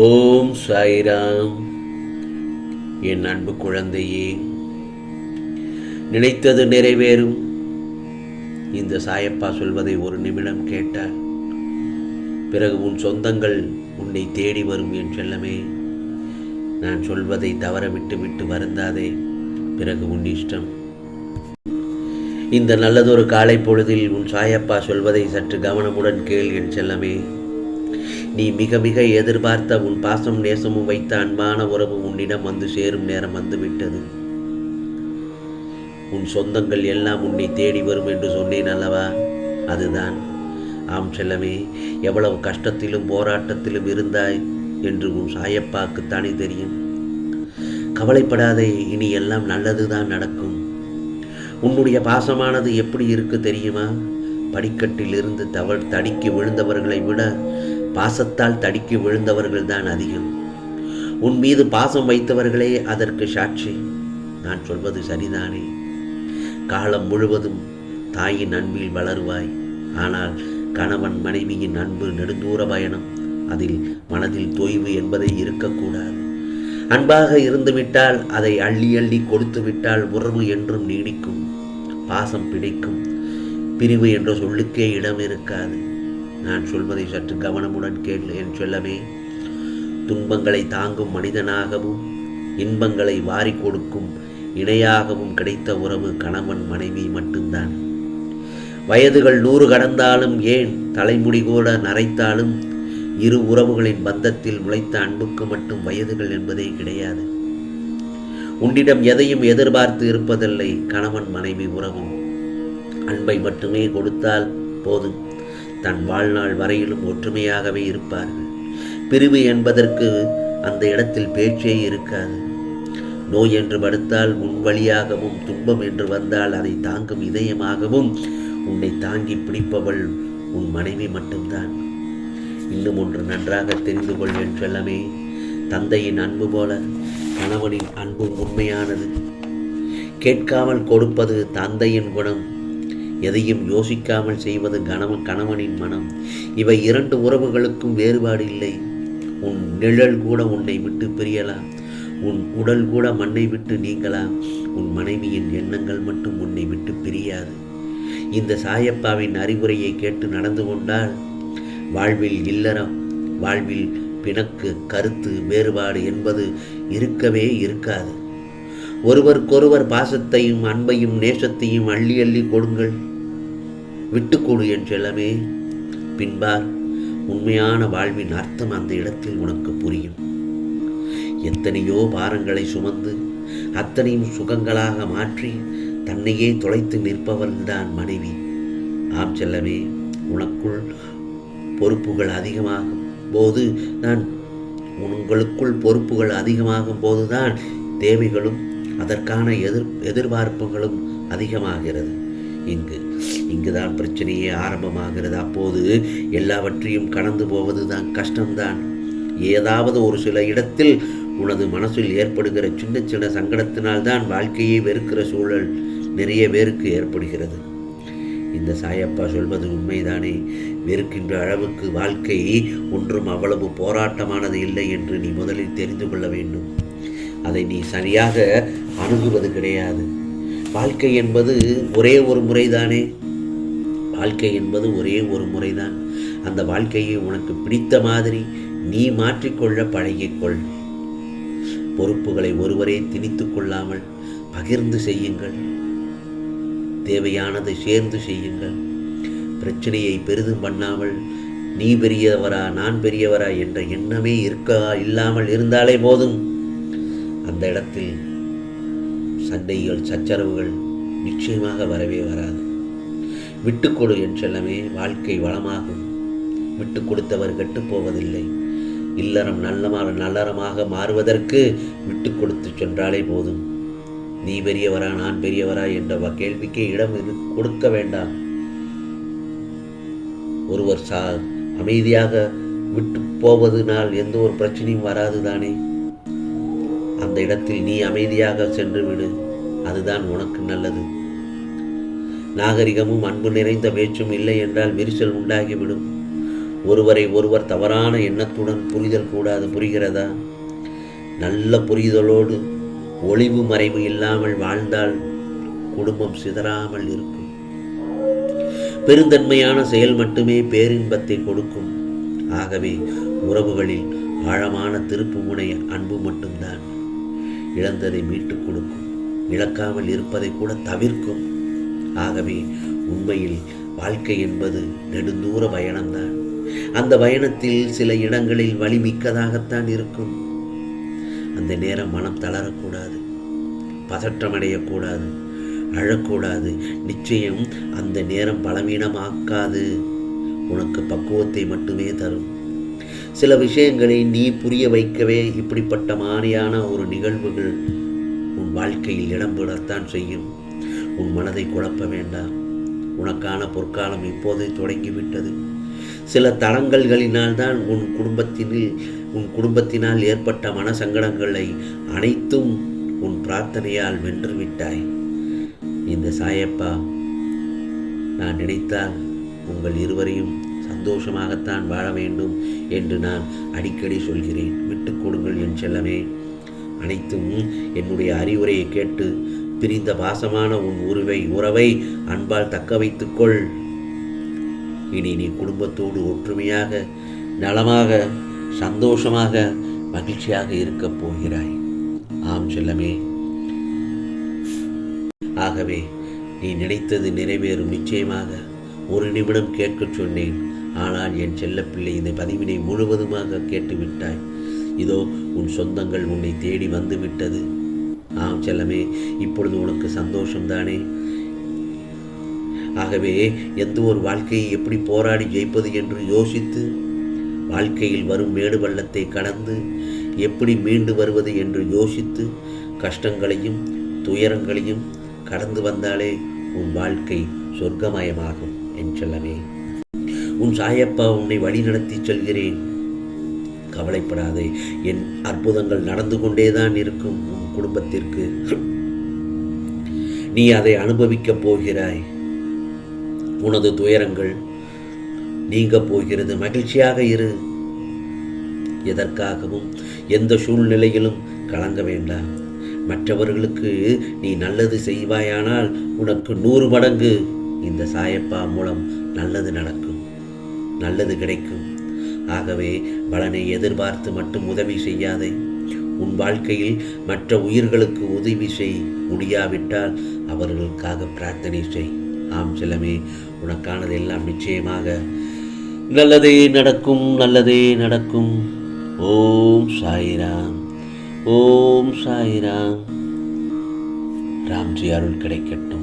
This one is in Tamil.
ஓம் சாய்ராம். என் அன்பு குழந்தையே நினைத்தது நிறைவேறும். இந்த சாயப்பா சொல்வதை ஒரு நிமிடம் கேட்டால் பிறகு உன் சொந்தங்கள் உன்னை தேடி வரும் என் செல்லமே நான் சொல்வதை தவற விட்டு விட்டு வருந்தாதே பிறகு உன் இஷ்டம். இந்த நல்லதொரு காலை பொழுதில் உன் சாயப்பா சொல்வதை சற்று கவனமுடன் கேள் என் செல்லமே. நீ மிக மிக எதிர்பார்த்த உன் பாசம் நேசமும் வைத்த அன்பான உறவு உன்னிடம் வந்து சேரும் நேரம் வந்துவிட்டது. உன் சொந்தங்கள் எல்லாம் உன்னை தேடி வரும் என்று சொன்னேன் அல்லவா? அதுதான். ஆம் செல்லமே எவ்வளவு கஷ்டத்திலும் போராட்டத்திலும் இருந்தாய் என்று உன் சாயப்பாக்குத்தானே தெரியும். கவலைப்படாதே இனி எல்லாம் நல்லதுதான் நடக்கும். உன்னுடைய பாசமானது எப்படி இருக்கு தெரியுமா? படிக்கட்டில் இருந்து தவள் தடிக்கி விழுந்தவர்களை விட பாசத்தால் தடிக்கி விழுந்தவர்கள்தான் அதிகம். உன் மீது பாசம் வைத்தவர்களே அதற்கு சாட்சி. நான் சொல்வது சரிதானே? காலம் முழுவதும் தாயின் அன்பில் வளருவாய். ஆனால் கணவன் மனைவியின் அன்பு நெடுந்தூர பயணம். அதில் மனதில் தொய்வு என்பதை இருக்கக்கூடாது. அன்பாக இருந்துவிட்டால் அதை அள்ளி அள்ளி கொடுத்து விட்டால் உறவு என்றும் நீடிக்கும். பாசம் பிடிக்கும். பிரிவு என்ற சொல்லுக்கே இடம் இருக்காது. நான் சொல்வதை சற்று கவனமுடன் கேள் என் சொல்லவே துன்பங்களை தாங்கும் மனிதனாகவும் இன்பங்களை வாரி கொடுக்கும் இணையாகவும் கிடைத்த உறவு கணவன் மனைவி மட்டும்தான். வயதுகள் நூறு கடந்தாலும் ஏன் தலைமுடி கூட நரைத்தாலும் இரு உறவுகளின் பந்தத்தில் முளைத்த அன்புக்கு மட்டும் வயதுகள் என்பதே கிடையாது. உன்னிடம் எதையும் எதிர்பார்த்து இருப்பதில்லை கணவன் மனைவி உறவும். அன்பை மட்டுமே கொடுத்தால் போதும். தன் வாழ்நாள் வரையிலும் ஒற்றுமையாகவே இருப்பார்கள். பிரிவு என்பதற்கு அந்த இடத்தில் பேச்சே இருக்காது. நோய் என்று படுத்தால் உன் வழியாகவும் துன்பம் என்று வந்தால் அதை தாங்கும் இதயமாகவும் உன்னை தாங்கி பிடிப்பவள் உன் மனைவி மட்டும்தான். இன்னும் ஒன்று நன்றாக தெரிந்து கொள் என்றெல்லாமே தந்தையின் அன்பு போல கணவனின் அன்பு உண்மையானது. கேட்காமல் கொடுப்பது தந்தையின் குணம். எதையும் யோசிக்காமல் செய்வது கணவன் கணவனின் மனம். இவை இரண்டு உறவுகளுக்கும் வேறுபாடு இல்லை. உன் நிழல் கூட உன்னை விட்டு பிரியலாம். உன் உடல் கூட மண்ணை விட்டு நீங்கலாம். உன் மனைவியின் எண்ணங்கள் மட்டும் உன்னை விட்டு பிரியாது. இந்த சாயப்பாவின் அறிவுரையை கேட்டு நடந்து கொண்டால் வாழ்வில் இல்லறம் வாழ்வில் பிணக்கு கருத்து வேறுபாடு என்பது இருக்கவே இருக்காது. ஒருவருக்கொருவர் பாசத்தையும் அன்பையும் நேசத்தையும் அள்ளி அள்ளி கொடுங்கள். விட்டுக்கொடு என்றெல்லாமே. பின்பார் உண்மையான வாழ்வின் அர்த்தம் அந்த இடத்தில் உனக்கு புரியும். எத்தனையோ பாரங்களை சுமந்து அத்தனையும் சுகங்களாக மாற்றி தன்னையே தொலைத்து நிற்பவள்தான் மனைவி. ஆம் செல்லமே உனக்குள் பொறுப்புகள் அதிகமாகும் போது நான் உங்களுக்குள் பொறுப்புகள் அதிகமாகும் போதுதான் தேவைகளும் அதற்கான எதிர் எதிர்பார்ப்புகளும் அதிகமாகிறது. இங்கு இங்குதான் பிரச்சனையே ஆரம்பமாகிறது. அப்போது எல்லாவற்றையும் கடந்து போவது தான் கஷ்டம்தான். ஏதாவது ஒரு சில இடத்தில் உனது மனசில் ஏற்படுகிற சின்ன சின்ன சங்கடத்தினால்தான் வாழ்க்கையை வெறுக்கிற சூழல் நிறைய பேருக்கு ஏற்படுகிறது. இந்த சாயப்பா சொல்வது உண்மைதானே? வெறுக்கின்ற அளவுக்கு வாழ்க்கை ஒன்றும் அவ்வளவு போராட்டமானது இல்லை என்று நீ முதலில் தெரிந்து கொள்ள வேண்டும். அதை நீ சரியாக அணுகுவது கிடையாது. வாழ்க்கை என்பது ஒரே ஒரு முறைதானே? வாழ்க்கை என்பது ஒரே ஒரு முறைதான். அந்த வாழ்க்கையை உனக்கு பிடித்த மாதிரி நீ மாற்றிக்கொள்ள பழகிக்கொள் பொறுப்புகளை ஒருவரே திணித்து கொள்ளாமல் பகிர்ந்து செய்யுங்கள். தேவையானதை சேர்ந்து செய்யுங்கள். பிரச்சனையை பெரிதும் பண்ணாமல் நீ பெரியவரா நான் பெரியவரா என்ற எண்ணமே இருக்க இல்லாமல் இருந்தாலே போதும். அந்த இடத்தில் சண்டைகள் சச்சரவுகள் நிச்சயமாக வரவே வராது. விட்டுக்கொடு என்றெல்லாமே வாழ்க்கை வளமாகும். விட்டு கொடுத்தவர் கெட்டுப் போவதில்லை இல்லறம் நல்லமாக நல்லறமாக மாறுவதற்கு விட்டு கொடுத்து சென்றாலே போதும். நீ பெரியவரா நான் பெரியவரா என்ற கேள்விக்கு கேள்விக்கே இடம் இது கொடுக்க வேண்டாம். ஒருவர் சா அமைதியாக விட்டு போவதனால் எந்த ஒரு பிரச்சனையும் வராது தானே? அந்த இடத்தில் நீ அமைதியாக சென்று விடு. அதுதான் உனக்கு நல்லது. நாகரிகமும் அன்பு நிறைந்த பேச்சும் இல்லை என்றால் விரிசல் உண்டாகிவிடும். ஒருவரை ஒருவர் தவறான எண்ணத்துடன் புரிதல் கூடாது புரிகிறதா? நல்ல புரிதலோடு ஒளிவு மறைவு இல்லாமல் வாழ்ந்தால் குடும்பம் சிதறாமல் இருக்கும். பெருந்தன்மையான செயல் மட்டுமே பேரின்பத்தை கொடுக்கும். ஆகவே உறவுகளில் ஆழமான திருப்பு முனை அன்பு மட்டும்தான். இழந்ததை மீட்டுக் கொடுக்கும். இழக்காமல் இருப்பதை கூட தவிர்க்கும். ஆகவே உண்மையில் வாழ்க்கை என்பது நெடுந்தூர பயணம்தான். அந்த பயணத்தில் சில இடங்களில் வலிமிக்கதாகத்தான் இருக்கும். அந்த நேரம் மனம் தளரக்கூடாது பதற்றமடையக்கூடாது அழக்கூடாது. நிச்சயம் அந்த நேரம் பலவீனமாக்காது உனக்கு பக்குவத்தை மட்டுமே தரும். சில விஷயங்களை நீ புரிய வைக்கவே இப்படிப்பட்ட மாதிரியான ஒரு நிகழ்வுகள் உன் வாழ்க்கையில் இடம்பெறத்தான் செய்யும். உன் மனதை குழப்ப வேண்டாம். உனக்கான பொற்காலம் இப்போதே தொடங்கிவிட்டது. சில தடங்கல்களினால் தான் உன் குடும்பத்தினில் உன் குடும்பத்தினால் ஏற்பட்ட மனசங்கடங்களை அனைத்தும் உன் பிரார்த்தனையால் வென்று விட்டாய் இந்த சாயப்பா நான் நினைத்தால் உங்கள் இருவரையும் சந்தோஷமாகத்தான் வாழ வேண்டும் என்று நான் அடிக்கடி சொல்கிறேன். விட்டுக்கொடுங்கள் என் செல்லமே. அனைத்தும் என்னுடைய அறிவுரையை கேட்டு பிரிந்த பாசமான உன் உருவை உறவை அன்பால் தக்க வைத்துக்கொள். இனி நீ குடும்பத்தோடு ஒற்றுமையாக நலமாக சந்தோஷமாக மகிழ்ச்சியாக இருக்கப் போகிறாய். ஆம் செல்லமே. ஆகவே நீ நினைத்தது நிறைவேறும். நிச்சயமாக ஒரு நிமிடம் கேட்கச் சொன்னேன். ஆனால் என் செல்லப்பிள்ளை இந்த பதிவினை முழுவதுமாக கேட்டுவிட்டாய். இதோ உன் சொந்தங்கள் உன்னை தேடி வந்து விட்டது ஆம் செல்லமே இப்பொழுது உனக்கு சந்தோஷம்தானே? ஆகவே எந்த ஒரு வாழ்க்கையை எப்படி போராடி ஜெயிப்பது என்று யோசித்து வாழ்க்கையில் வரும் மேடு பள்ளத்தை கடந்து எப்படி மீண்டு வருவது என்று யோசித்து கஷ்டங்களையும் துயரங்களையும் கடந்து வந்தாலே உன் வாழ்க்கை சொர்க்கமயமாகும் என் செல்லமே. உன் சாயப்பா உன்னை வழிநடத்தி செல்கிறேன். கவலைப்படாதே என் அற்புதங்கள் நடந்து கொண்டேதான் இருக்கும். குடும்பத்திற்கு. நீ அதை அனுபவிக்கப் போகிறாய். உனது துயரங்கள் நீங்க போகிறது. மகிழ்ச்சியாக இரு. எதற்காகவும் எந்த சூழ்நிலையிலும் கலங்க வேண்டாம். மற்றவர்களுக்கு நீ நல்லது செய்வாயானால் உனக்கு நூறு மடங்கு இந்த சாயப்பா மூலம் நல்லது நடக்கும். நல்லது கிடைக்கும். ஆகவே பலனை எதிர்பார்த்து மட்டும் உதவி செய்யாதே. உன் வாழ்க்கையில் மற்ற உயிர்களுக்கு உதவி செய். முடியாவிட்டால் அவர்களுக்காக பிரார்த்தனை செய். ஆம் செல்லமே உனக்கானதெல்லாம் நிச்சயமாக. நல்லதே நடக்கும் நல்லதே நடக்கும். ஓம் சாய்ராம் ஓம் சாய்ராம். ராம்ஜி அருள் கிடைக்கட்டும்.